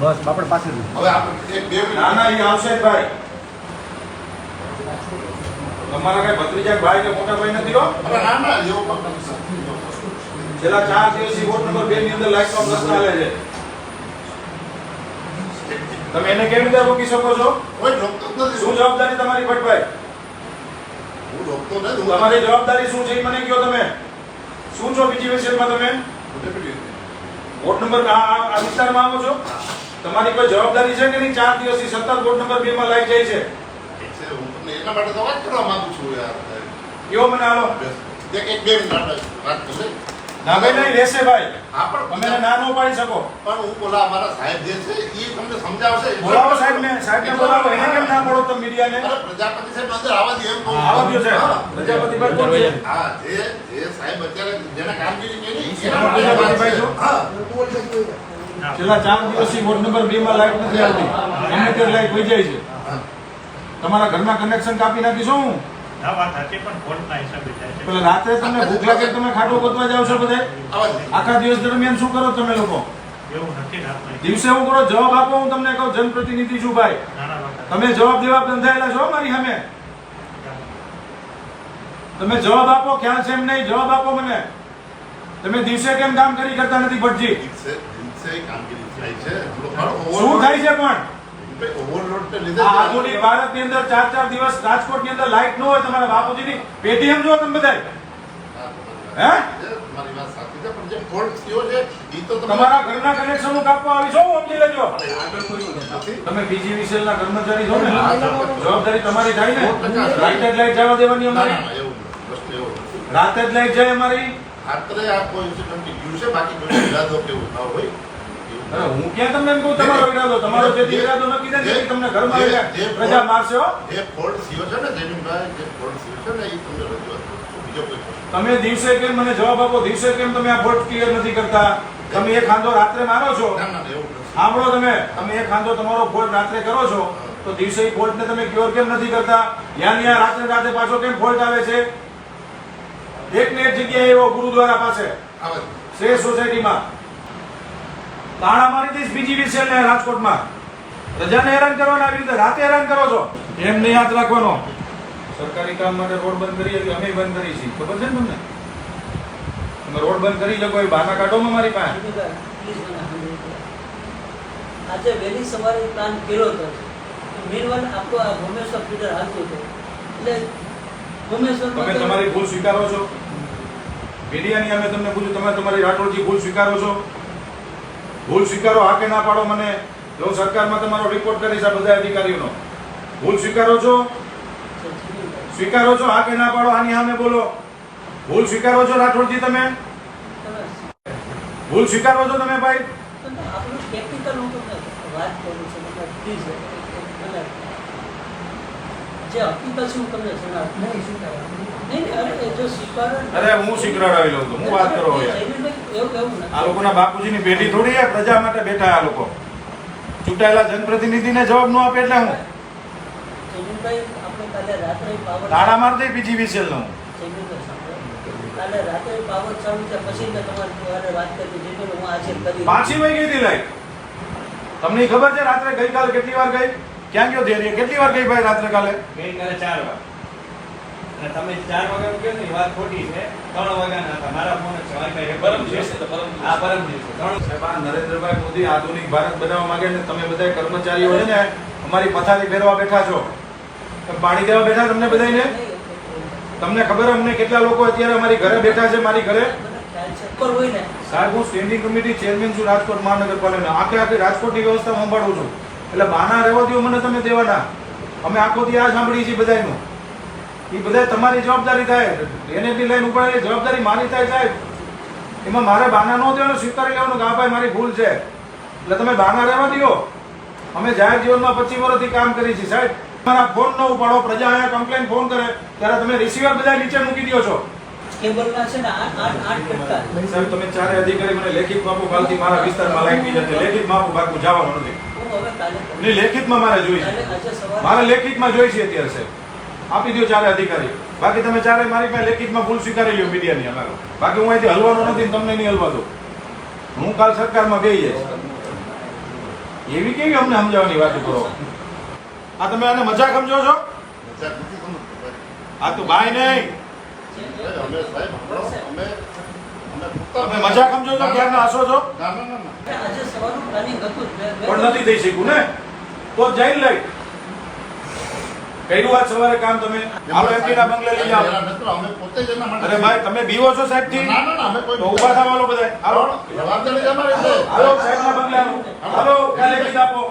બસ બાપડ પાસે હવે આપણે બે મિનિટ. ના ના આવશે ભાઈ. તમારા કઈ ભત્રીજા ભાઈ કે મોટા ભાઈ નથી હો? અરે ના ના એવું પણ છેલ્લા ચાર દિવસથી વોટ નંબર બે ની અંદર લાઈટનો પ્રશ્ન ચાલે છે. તમે એને કેવી રીતે રોકી શકો છો? કોઈ ડોક્ટર નથી. શું જવાબદારી તમારી ભટ્ટભાઈ? હું ડોક્ટર નથી. હું તમારી જવાબદારી શું છે એ મને કહો તમે. શું છો બીજી વિષયમાં તમે? ડેપ્યુટી. વોર્ડ નંબર આ વિસ્તારમાં આવો છો? તમારી કોઈ જવાબદારી છે કે નહીં? ચાર દિવસથી સતત વોર્ડ નંબર બે માં લાઈ જાય છે? હું તમને માટે તો વાત કરવા માંગુ છું યાર. કયો મને હાલો એક બે મિનિટ વાત કરી લઈએ. નહીં રહેશે ભાઈ. હા પણ તમે ના ન પાડી શકો. પણ હું બોલા અમારા સાહેબ જે છે એ તમને સમજાવશે. બોલાવો સાહેબ ને સાહેબ ને બોલાવો એને કેમ ના પડો તમે મીડિયાને? અરે પ્રજાપતિ સાહેબ અંદર આવવા દે એમ કહું. આવા દો સાહેબ પ્રજાપતિ ભાઈ કોણ છે હા જે જે સાહેબ અત્યારે જેને કામગીરી કરી ઈ પ્રજાપતિ ભાઈ છો? હા. છેલ્લા ચાર દિવસથી વોર્ડ નંબર બે માં લાઈટ નથી આવતી. લાઈટ વહી જાય છે. તમારા ઘરના કનેક્શન કાપી નાખીશું હું? આ વાત સાચી પણ ફોનના હિસાબે થાય છે. પેલા રાત્રે તમને ભૂખ લાગે તમે ખાટો ગોતવા જાવ છો બધે? આખા દિવસ દરમિયાન શું કરો તમે લોકો? એવું નથી ને દિવસે હું કરો જવાબ આપો હું તમને કહું જનપ્રતિનિધિ છું ભાઈ. તમે જવાબ દેવા બંધાયેલા છો મારી સામે? તમે જવાબ આપો ખ્યાલ છે એમ નહીં જવાબ આપો મને. તમે દિવસે કેમ કામ કરી કરતા નથી ભટજી? શું થાય છે પણ? ઓવરલોડ ને આધુનિક ભારતની અંદર ચાર ચાર દિવસ રાજકોટની અંદર લાઈટ ન હોય તમારા બાપુજીની પેટીએમ જો તમે બધા? તમારી ઘરના કનેક્શન કાપવા આવી છો સમજી લેજો. ના કર્મચારી છો ને. જવાબદારી તમારી થાય ને? રાતે જ લાઈટ જવા દેવાની અમારી. ના. રાતે જ લાઈટ જાય અમારી. રાત્રે આ કોઈ બાકી કોઈ ઈરાદો કે હોય. હું ક્યાં તમને એમ કહું તમારો ઈરાદો તમારો જે ઈરાદો નક્કી થાય તમને ઘરમાં પ્રજા મારશે? જે ફોલ્ટ થયો છે ને જમીનભાઈ જે ફોલ્ટ થયો છે ને એ તમને રજૂઆત બીજો કોઈ તમે દિવસે કેમ મને જવાબ આપો? દિવસે કેમ તમે આ ફોલ્ટ ક્લિયર નથી કરતા? તમે એ ખાંધો રાત્રે મારો છો? ના ના. સાંભળો તમે તમે એ ખાંધો તમારો ફોલ્ટ રાત્રે કરો છો તો દિવસે એ ફોલ્ટને તમે ક્યોર કેમ નથી કરતા? યા યા રાત્રે રાત્રે પાછો કેમ ફોલ્ટ આવે છે? એક ને એક જગ્યાએ એવો ગુરુદ્વારા પાસે શ્રેષ્ઠ સોસાયટીમાં. તાળા મારી દઈશ બીજી વિશે ને રાજકોટમાં. પ્રજાને હેરાન કરવાના આવી રીતે રાતે હેરાન કરો છો. એમ નહીં યાદ રાખવાનો. સરકારી કામ માટે રોડ બંધ કરી એટલે અમે બંધ કરી છીએ. ખબર છે ને તમને? તમે રોડ બંધ કરી શકો એ બહાના કાઢોમાં મારી પાસે. આજે વહેલી સવારે પ્લાન કર્યો હતો. મેનવાન વન આપણો આ ભોમેશ્વર ફીડર હાલતું હતું. એટલે ભોમેશ્વર તમે તમારી ભૂલ સ્વીકારો છો. મીડિયાની અમે તમને પૂછ્યું તમે તમારી રાઠોડજી ભૂલ સ્વીકારો છો. ભૂલ સ્વીકારો હા કે ના પાડો મને. જો સરકારમાં તમારો રિપોર્ટ કરીશ આ બધા અધિકારીઓનો. ભૂલ સ્વીકારો છો? સ્વીકારો છો હા કે ના પાડો આની સામે બોલો. ભૂલ સ્વીકારો છો રાઠોડજી તમે? ભૂલ સ્વીકારો છો તમે ભાઈ? જે હકીકત છે હું તમને જણાવ. નહીં સ્વીકારવા અરે, હું સ્વીકારો આવી લઉં હું વાત કરો યાર. આ લોકોના બાપુજીની પેઢી થોડી છે, પ્રજા માટે બેઠા આ લોકો. ચૂંટાયેલા જનપ્રતિનિધિને જવાબ ન આપે એટલે હું? તાળા માર દે, બીજી વિસેલનું પછી વહી ગઈ હતી લાઈટ. તમને ખબર છે, રાત્રે ગઈકાલે કેટલી વાર ગઈ? ક્યાં ગયો ધૈર્ય કેટલી વાર ગઈ ભાઈ રાત્રે કાલે? ગઈકાલે ચાર વાર. અને તમે ચાર વાગ્યા કહો ને વાત ખોટી છે. ત્રણ વાગ્યાના હતા. મારા ફોન છે વાગ્યા પરમ દિવસે છે. તો પરમ દિવસે. પરમ દિવસે ત્રણ સાહેબ, આ નરેન્દ્રભાઈ મોદી આધુનિક ભારત બનાવવા માંગે ને તમે બધા કર્મચારીઓ છે ને અમારી પથારી ફેરવા બેઠા છો. પાણી દેવા બેઠા તમને બધાને તમને ખબર અમને કેટલા લોકો અત્યારે અમારી ઘરે બેઠા છે મારી ઘરે? સાહેબ હું સ્ટેન્ડિંગ કમિટી ચેરમેન છું રાજકોટ મહાનગરપાલિકા આખે આખી રાજકોટની વ્યવસ્થા સંભાળું છું. એટલે બહાના રહેવા દો મને તમે દેવાના. અમે આખો દી આ સાંભળીએ છીએ બધાનું એ બધા તમારી જવાબદારી થાય. એનએટી લાઈન ઉપર જવાબદારી મારી થાય સાહેબ. એમાં મારે બાના ન દેવાનું સ્વીકારી લેવાનું કે આ ભાઈ મારી ભૂલ છે. એટલે તમે બાના રહેવા દો અમે જાહેર જીવનમાં પચીસ વર્ષથી કામ કરી છીએ સાહેબ. તમારા ફોન ન ઉપાડો. પ્રજા અહીંયા કમ્પ્લેન ફોન કરે. ત્યારે તમે રિસીવર બધા નીચે મૂકી દો છો. કેબલના છે ને સાહેબ તમે ચારે અધિકારી મને લેખિત માપો કાલથી મારા વિસ્તારમાં લાગી જશે. લેખિત માપો બાકી જવાનું નથી. લેખિતમાં મારે જોઈએ મારે લેખિતમાં જોઈએ છે અત્યારે સાહેબ. આપી દો ચારે અધિકારી બાકી તમે ચારે મારી પાસે લેખિતમાં ભૂલ સ્વીકારી લ્યો મીડિયાની અમારો. બાકી હું અહીંથી હલવાનો નથી તમને નહીં હલવા દઉં હું કાલ સરકારમાં ગઈ જઈશ એવી કેવી અમને સમજાવવાની વાત કરો? આ તમે આને મજાક સમજો છો. આ તો ભાઈ નહીં. તમે મજાક સમજો છો? ક્યારના હસો છો? પણ નથી થઈ શકું ને? તો જઈ લઈ. કર્યું આજ સવારે કામ તમે? આપણે એમપી ના બંગલે લઈ જાઓ. અરે ભાઈ તમે બીવો છો સાહેબથી? ઊભા થવા લો બધા હાલો. હાલો સાહેબ ના બંગલે હાલો. કાલે આપો.